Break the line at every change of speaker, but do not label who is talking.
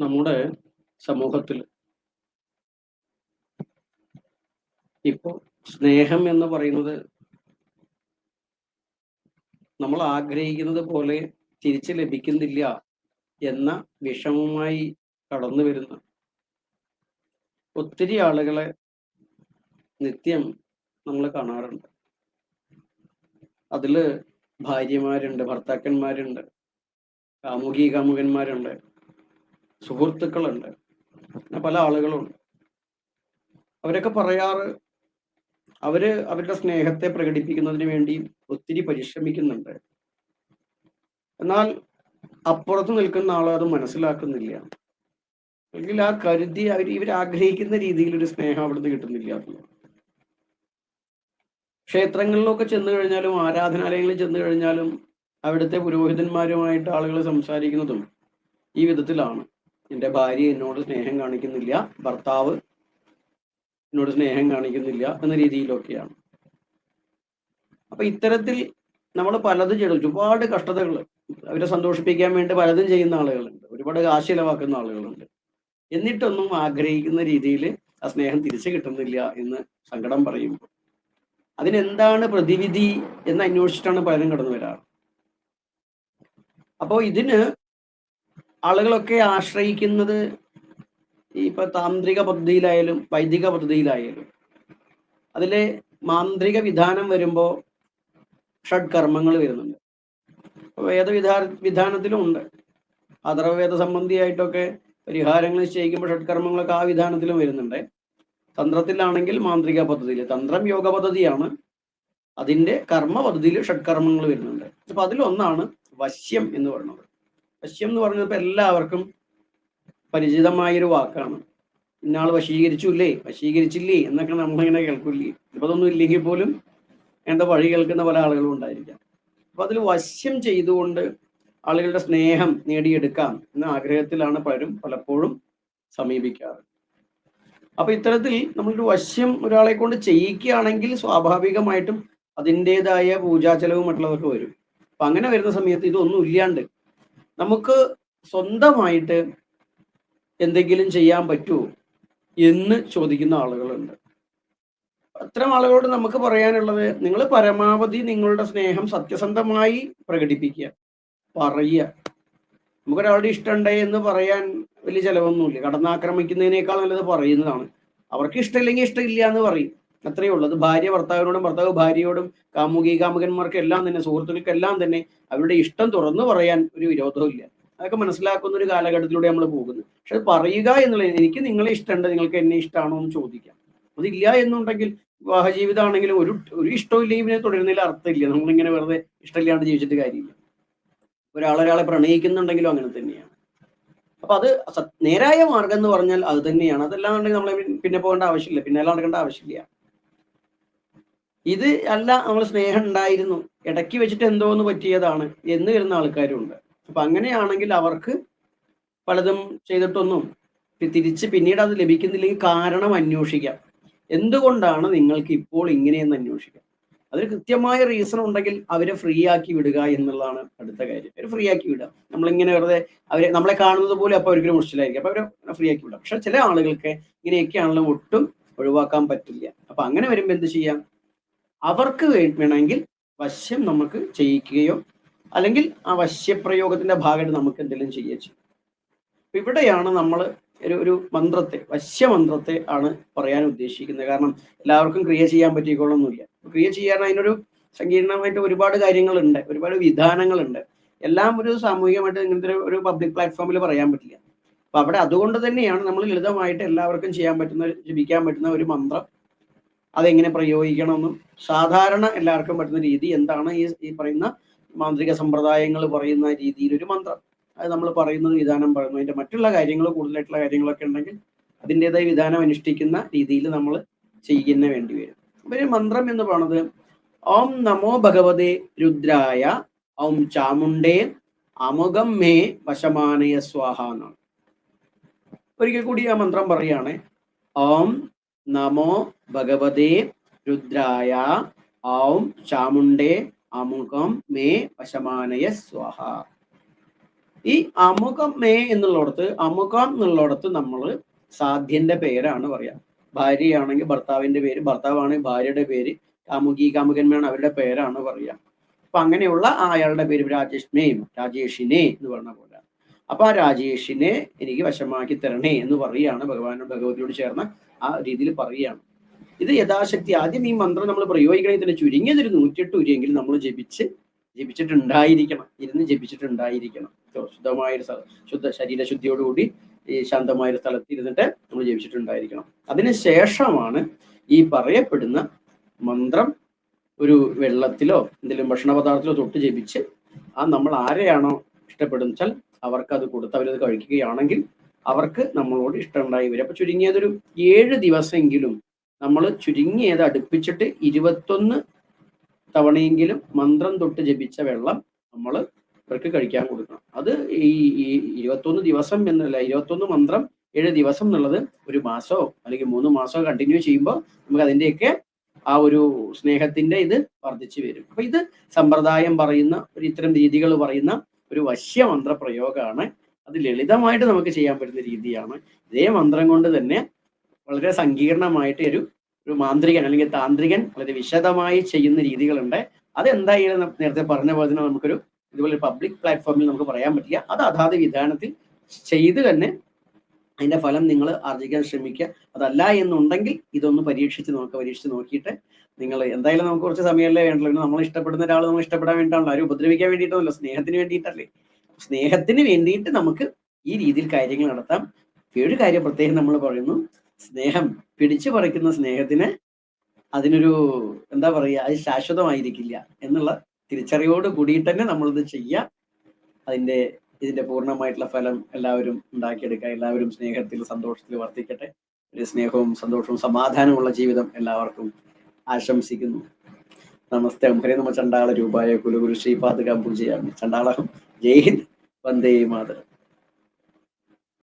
നമ്മുടെ സമൂഹത്തിൽ. ഇപ്പോൾ സ്നേഹം എന്ന് പറയുന്നത് നമ്മൾ ആഗ്രഹിക്കുന്നത് പോലെ തിരിച്ച് ലഭിക്കുന്നില്ല എന്ന വിഷമമായി കടന്നു വരുന്ന ഒത്തിരി ആളുകളെ നിത്യം നമ്മൾ കാണാറുണ്ട്. അതിൽ ഭാര്യമാരുണ്ട് ഭർത്താക്കന്മാരുണ്ട് കാമുകി കാമുകന്മാരുണ്ട് സുഹൃത്തുക്കളുണ്ട്. പല ആളുകളുണ്ട്. അവരൊക്കെ പറയാറ് അവർ അവരുടെ സ്നേഹത്തെ പ്രകടിപ്പിക്കുന്നതിന് വേണ്ടി ഒത്തിരി പരിശ്രമിക്കുന്നുണ്ട്. എന്നാൽ അപ്പുറത്ത് നിൽക്കുന്ന ആൾ അത് മനസ്സിലാക്കുന്നില്ല. അല്ലെങ്കിൽ ആ കരുതി അവർ ഇവർ ആഗ്രഹിക്കുന്ന രീതിയിൽ ഒരു സ്നേഹം അവിടുന്ന് കിട്ടുന്നില്ല ക്ഷേത്രങ്ങളിലൊക്കെ ചെന്നു കഴിഞ്ഞാലും ആരാധനാലയങ്ങളിൽ ചെന്നു കഴിഞ്ഞാലും അവിടുത്തെ പുരോഹിതന്മാരുമായിട്ട് ആളുകൾ സംസാരിക്കുന്നതും ഈ വിധത്തിലാണ്. എന്റെ ഭാര്യ എന്നോട് സ്നേഹം കാണിക്കുന്നില്ല. ഭർത്താവ് എന്നോട് സ്നേഹം കാണിക്കുന്നില്ല എന്ന രീതിയിലൊക്കെയാണ്. അപ്പൊ ഇത്തരത്തിൽ നമ്മൾ പലതും ചെയ്തു. ഒരുപാട് കഷ്ടതകൾ അവരെ സന്തോഷിപ്പിക്കാൻ വേണ്ടി പലതും ചെയ്യുന്ന ആളുകളുണ്ട്. ഒരുപാട് കാശ് ചിലവാക്കുന്ന ആളുകളുണ്ട്. എന്നിട്ടൊന്നും ആഗ്രഹിക്കുന്ന രീതിയിൽ ആ സ്നേഹം തിരിച്ചു കിട്ടുന്നില്ല എന്ന് സങ്കടം പറയുമ്പോൾ. അതിനെന്താണ് പ്രതിവിധി എന്ന് അന്വേഷിച്ചിട്ടാണ് പലരും കടന്നു വരാറ്. അപ്പോൾ ഇതിന് ആളുകളൊക്കെ ആശ്രയിക്കുന്നത് ഇപ്പൊ താന്ത്രിക പദ്ധതിയിലായാലും വൈദിക പദ്ധതിയിലായാലും. അതിലെ മാന്ത്രിക വിധാനം വരുമ്പോ ഷഡ് കർമ്മങ്ങൾ വരുന്നുണ്ട് വേദവിധാ വിധാനത്തിലും ഉണ്ട്. അഥർവവേദ സംബന്ധിയായിട്ടൊക്കെ പരിഹാരങ്ങൾ നിശ്ചയിക്കുമ്പോൾ ഷഡ്കർമ്മങ്ങളൊക്കെ ആ വിധാനത്തിലും വരുന്നുണ്ട്. തന്ത്രത്തിലാണെങ്കിൽ മാന്ത്രിക പദ്ധതിയിൽ തന്ത്രം യോഗ പദ്ധതിയാണ്. അതിന്റെ കർമ്മ പദ്ധതിയിൽ ഷഡ്കർമ്മങ്ങൾ വരുന്നുണ്ട്. അപ്പൊ അതിലൊന്നാണ് വശ്യം എന്ന് പറയുന്നത്. വശ്യം എന്ന് പറഞ്ഞപ്പോൾ എല്ലാവർക്കും പരിചിതമായൊരു വാക്കാണ്. ഇന്നാൾ വശീകരിച്ചില്ലേ? വശീകരിച്ചില്ലേ? എന്നൊക്കെ നമ്മളിങ്ങനെ കേൾക്കില്ലേ? ഇപ്പൊ അതൊന്നും ഇല്ലെങ്കിൽ പോലും എന്താ വഴി കേൾക്കുന്ന പല ആളുകളും ഉണ്ടായിരിക്കാം. അപ്പൊ അതിൽ വശ്യം ചെയ്തുകൊണ്ട് ആളുകളുടെ സ്നേഹം നേടിയെടുക്കാം എന്ന ആഗ്രഹത്തിലാണ് പലരും പലപ്പോഴും സമീപിക്കാറ്. അപ്പൊ ഇത്തരത്തിൽ നമ്മളൊരു വശ്യം ഒരാളെ കൊണ്ട് ചെയ്യിക്കുകയാണെങ്കിൽ സ്വാഭാവികമായിട്ടും അതിന്റെതായ പൂജാ ചെലവ് മറ്റുള്ളവർക്ക് വരും. അപ്പൊ അങ്ങനെ വരുന്ന സമയത്ത് ഇതൊന്നും ഇല്ലാണ്ട് നമുക്ക് സ്വന്തമായിട്ട് എന്തെങ്കിലും ചെയ്യാൻ പറ്റുമോ എന്ന് ചോദിക്കുന്ന ആളുകളുണ്ട്. അത്തരം ആളുകളോട് നമുക്ക് പറയാനുള്ളത് നിങ്ങൾ പരമാവധി നിങ്ങളുടെ സ്നേഹം സത്യസന്ധമായി പ്രകടിപ്പിക്കുക പറയുക. നമുക്കൊരാളുടെ ഇഷ്ടമുണ്ടേ എന്ന് പറയാൻ വലിയ ചിലവൊന്നുമില്ല. കടന്നാക്രമിക്കുന്നതിനേക്കാൾ നല്ലത് പറയുന്നതാണ്. അവർക്ക് ഇഷ്ടമില്ലെങ്കിൽ ഇഷ്ടമില്ല എന്ന് പറയും. അത്രയേ ഉള്ളൂ. അത് ഭാര്യ ഭർത്താവിനോടും ഭർത്താവ് ഭാര്യയോടും കാമുകി കാമുകന്മാർക്കെല്ലാം തന്നെ സുഹൃത്തുക്കൾക്കെല്ലാം തന്നെ അവരുടെ ഇഷ്ടം തുറന്നു പറയാൻ ഒരു വിരോധവും ഇല്ല. അതൊക്കെ മനസ്സിലാക്കുന്ന ഒരു കാലഘട്ടത്തിലൂടെ നമ്മൾ പോകുന്നു. പക്ഷെ അത് പറയുക എന്നുള്ളത് എനിക്ക് നിങ്ങളെ ഇഷ്ടമുണ്ട് നിങ്ങൾക്ക് എന്നെ ഇഷ്ടമാണോ എന്ന് ചോദിക്കാം. അതില്ല എന്നുണ്ടെങ്കിൽ വിവാഹ ജീവിതമാണെങ്കിലും ഒരു ഒരു ഇഷ്ടവും ഇല്ലെങ്കിൽ പിന്നെ തുടരുന്നതിൽ അർത്ഥമില്ല. നമ്മളിങ്ങനെ വെറുതെ ഇഷ്ടമില്ലാണ്ട് ജീവിച്ചിട്ട് കാര്യമില്ല. ഒരാളൊരാളെ പ്രണയിക്കുന്നുണ്ടെങ്കിലും അങ്ങനെ തന്നെയാണ്. അപ്പൊ അത് നേരായ മാർഗം എന്ന് പറഞ്ഞാൽ അത് തന്നെയാണ്. അതല്ലാന്നുണ്ടെങ്കിൽ നമ്മളെ പിന്നെ പോകേണ്ട ആവശ്യമില്ല. പിന്നെ നടക്കേണ്ട ആവശ്യമില്ല. ഇത് അല്ല നമ്മൾ സ്നേഹം ഉണ്ടായിരുന്നു. ഇടയ്ക്ക് വെച്ചിട്ട് എന്തോന്ന് പറ്റിയതാണ് എന്ന് വരുന്ന ആൾക്കാരുണ്ട്. അപ്പൊ അങ്ങനെയാണെങ്കിൽ അവർക്ക് പലതും ചെയ്തിട്ടൊന്നും തിരിച്ച് പിന്നീട് അത് ലഭിക്കുന്നില്ലെങ്കിൽ കാരണം അന്വേഷിക്കാം. എന്തുകൊണ്ടാണ് നിങ്ങൾക്ക് ഇപ്പോൾ ഇങ്ങനെയെന്ന് അന്വേഷിക്കാം? അതിന് കൃത്യമായ റീസൺ ഉണ്ടെങ്കിൽ അവരെ ഫ്രീ ആക്കി വിടുക എന്നുള്ളതാണ് അടുത്ത കാര്യം. അവരെ ഫ്രീ ആക്കി വിടുക. നമ്മളിങ്ങനെ വെറുതെ അവരെ നമ്മളെ കാണുന്നത് പോലും അപ്പോൾ ഒരിക്കലും മുഷ്ടിലായിരിക്കും അപ്പൊ അവരെ ഫ്രീ ആക്കി വിടുക. പക്ഷെ ചില ആളുകൾക്ക് ഇങ്ങനെയൊക്കെയാണല്ലോ ഒട്ടും ഒഴിവാക്കാൻ പറ്റില്ല. അപ്പൊ അങ്ങനെ വരുമ്പോൾ എന്ത് ചെയ്യാം? അവർക്ക് വേണമെങ്കിൽ വശ്യം നമുക്ക് ചെയ്യിക്കുകയോ അല്ലെങ്കിൽ ആ വശ്യപ്രയോഗത്തിന്റെ ഭാഗമായിട്ട് നമുക്ക് എന്തെങ്കിലും ചെയ്യുക ചെയ്യും. ഇവിടെയാണ് നമ്മൾ ഒരു ഒരു മന്ത്രത്തെ വശ്യമന്ത്രത്തെ ആണ് പറയാൻ ഉദ്ദേശിക്കുന്നത്. കാരണം എല്ലാവർക്കും ക്രിയ ചെയ്യാൻ പറ്റിക്കൊള്ളൊന്നുമില്ല ക്രിയ ചെയ്യാൻ അതിനൊരു സങ്കീർണമായിട്ട് ഒരുപാട് കാര്യങ്ങളുണ്ട് ഒരുപാട് വിധാനങ്ങളുണ്ട്. എല്ലാം ഒരു സാമൂഹികമായിട്ട് ഇങ്ങനത്തെ ഒരു പബ്ലിക് പ്ലാറ്റ്ഫോമിൽ പറയാൻ പറ്റില്ല. അപ്പൊ അവിടെ അതുകൊണ്ട് തന്നെയാണ് നമ്മൾ ലളിതമായിട്ട് എല്ലാവർക്കും ചെയ്യാൻ പറ്റുന്ന ജപിക്കാൻ പറ്റുന്ന ഒരു മന്ത്രം അതെങ്ങനെ പ്രയോഗിക്കണമെന്നും സാധാരണ എല്ലാവർക്കും പറ്റുന്ന രീതി എന്താണ് ഈ ഈ പറയുന്ന മാന്ത്രിക സമ്പ്രദായങ്ങൾ പറയുന്ന രീതിയിൽ ഒരു മന്ത്രം. അത് നമ്മൾ പറയുന്നത് വിധാനം പറയുന്നു. അതിന്റെ മറ്റുള്ള കാര്യങ്ങൾ കൂടുതലായിട്ടുള്ള കാര്യങ്ങളൊക്കെ ഉണ്ടെങ്കിൽ അതിന്റെതായ വിധാനം അനുഷ്ഠിക്കുന്ന രീതിയിൽ നമ്മൾ ചെയ്യുന്ന വേണ്ടി വരും. അപ്പൊ ഒരു മന്ത്രം എന്ന് പറയുന്നത് ഓം നമോ ഭഗവതേ രുദ്രായ ഓം ചാമുണ്ടേ അമുഖം മേ വശമാനയ സ്വാഹ എന്നാണ്. ഒരിക്കൽ കൂടി ആ മന്ത്രം പറയുകയാണ് ഓം നമോ ഭഗവതേ രുദ്രായ. ഔം ചാമുണ്ടേ അമുഖം മേ വശമാനയ സ്വാഹ. ഈ അമുഖം മേ എന്നുള്ളടത്ത് അമുഖം എന്നുള്ളടത്ത് നമ്മൾ സാധ്യന്റെ പേരാണ് പറയാ. ഭാര്യയാണെങ്കിൽ ഭർത്താവിന്റെ പേര് ഭർത്താവാണെങ്കിൽ ഭാര്യയുടെ പേര് കാമുകി കാമുകന്മാരാണ് അവരുടെ പേരാണ് പറയാ. അപ്പൊ അങ്ങനെയുള്ള അയാളുടെ പേര് രാജേഷ്മേയും രാജേഷിനെ എന്ന് പറഞ്ഞ പോലെ. അപ്പൊ ആ രാജേഷിനെ എനിക്ക് വശമാക്കി തരണേ എന്ന് പറയുകയാണ് ഭഗവാനോട് ഭഗവതിയോട് ചേർന്ന ആ രീതിയിൽ പറയുകയാണ്. ഇത് യഥാശക്തി. ആദ്യം ഈ മന്ത്രം നമ്മൾ പ്രയോഗിക്കണമെങ്കിൽ തന്നെ ചുരുങ്ങിയതൊരു നൂറ്റിയെട്ട് ഉരിയെങ്കിലും നമ്മൾ ജപിച്ച് ജപിച്ചിട്ടുണ്ടായിരിക്കണം. ഇരുന്ന് ജപിച്ചിട്ടുണ്ടായിരിക്കണം. ശുദ്ധമായ ഒരു സ്ഥലം ശുദ്ധ ശരീരശുദ്ധിയോടുകൂടി ഈ ശാന്തമായ ഒരു സ്ഥലത്ത് ഇരുന്നിട്ട് നമ്മൾ ജപിച്ചിട്ടുണ്ടായിരിക്കണം. അതിന് ശേഷമാണ് ഈ പറയപ്പെടുന്ന മന്ത്രം ഒരു വെള്ളത്തിലോ എന്തെങ്കിലും ഭക്ഷണ പദാർത്ഥത്തിലോ തൊട്ട് ജപിച്ച് ആ നമ്മൾ ആരെയാണോ ഇഷ്ടപ്പെടുന്ന വെച്ചാൽ അവർക്ക് അത് കൊടുത്ത് അവരത് കഴിക്കുകയാണെങ്കിൽ അവർക്ക് നമ്മളോട് ഇഷ്ടമുണ്ടായി വരും. അപ്പൊ ചുരുങ്ങിയതൊരു ഏഴ് ദിവസമെങ്കിലും നമ്മൾ ചുരുങ്ങിയത് അടുപ്പിച്ചിട്ട് ഇരുപത്തൊന്ന് തവണയെങ്കിലും മന്ത്രം തൊട്ട് ജപിച്ച വെള്ളം നമ്മൾ ഇവർക്ക് കഴിക്കാൻ കൊടുക്കണം. അത് ഈ ഇരുപത്തൊന്ന് ദിവസം എന്നല്ല ഇരുപത്തൊന്ന് മന്ത്രം ഏഴ് ദിവസം എന്നുള്ളത് ഒരു മാസമോ അല്ലെങ്കിൽ മൂന്ന് മാസമോ കണ്ടിന്യൂ ചെയ്യുമ്പോൾ നമുക്ക് അതിന്റെയൊക്കെ ആ ഒരു സ്നേഹത്തിന്റെ ഇത് വർദ്ധിച്ചു വരും. അപ്പൊ ഇത് സമ്പ്രദായം പറയുന്ന ഒരു ഇത്തരം രീതികൾ പറയുന്ന ഒരു വശ്യ മന്ത്ര പ്രയോഗമാണ് അത് ലളിതമായിട്ട് നമുക്ക് ചെയ്യാൻ പറ്റുന്ന രീതിയാണ്. ഇതേ മന്ത്രം കൊണ്ട് തന്നെ വളരെ സങ്കീർണമായിട്ട് ഒരു ഒരു മാന്ത്രികൻ അല്ലെങ്കിൽ താന്ത്രികൻ വളരെ വിശദമായി ചെയ്യുന്ന രീതികളുണ്ട്. അത് എന്തായാലും ന- നേരത്തെ പറഞ്ഞ പോലെ തന്നെ നമുക്കൊരു ഇതുപോലെ പബ്ലിക് പ്ലാറ്റ്ഫോമിൽ നമുക്ക് പറയാൻ പറ്റില്ല. അത് അതാത് വിധാനത്തിൽ ചെയ്ത് തന്നെ അതിന്റെ ഫലം നിങ്ങൾ ആർജിക്കാൻ ശ്രമിക്കുക. അതല്ല എന്നുണ്ടെങ്കിൽ ഇതൊന്ന് പരീക്ഷിച്ച് നോക്കുക പരീക്ഷിച്ച് നോക്കിയിട്ട് നിങ്ങൾ എന്തായാലും നമുക്ക് കുറച്ച് സമയമല്ലേ വേണ്ടല്ലോ നമ്മൾ ഇഷ്ടപ്പെടുന്ന ഒരാൾ നമ്മൾ ഇഷ്ടപ്പെടാൻ വേണ്ടിയിട്ടാണല്ലോ ആരും ഉപദ്രവിക്കാൻ വേണ്ടിയിട്ടല്ലോ സ്നേഹത്തിന് വേണ്ടിയിട്ടല്ലേ. സ്നേഹത്തിന് വേണ്ടിയിട്ട് നമുക്ക് ഈ രീതിയിൽ കാര്യങ്ങൾ നടത്താം. ഒരു കാര്യം പ്രത്യേകം നമ്മൾ പറയുന്നു. സ്നേഹം പിടിച്ചു പറിക്കുന്ന സ്നേഹത്തിന് അതിനൊരു എന്താ പറയുക അത് ശാശ്വതമായിരിക്കില്ല എന്നുള്ള തിരിച്ചറിവോട് കൂടിയിട്ട് തന്നെ നമ്മളിത് ചെയ്യുക അതിന്റെ ഇതിന്റെ പൂർണമായിട്ടുള്ള ഫലം എല്ലാവരും ഉണ്ടാക്കിയെടുക്കുക. എല്ലാവരും സ്നേഹത്തിൽ സന്തോഷത്തിൽ വർദ്ധിക്കട്ടെ ഒരു സ്നേഹവും സന്തോഷവും സമാധാനമുള്ള ജീവിതം എല്ലാവർക്കും ആശംസിക്കുന്നു. നമസ്തേ. ഹരേ ചണ്ടാള രൂപായ കുലഗുരു ശ്രീപാദകം പൂജയാമി. ചണ്ടാളഹം ജയ് ഹിന്ദ്. வந்தே மாதரம்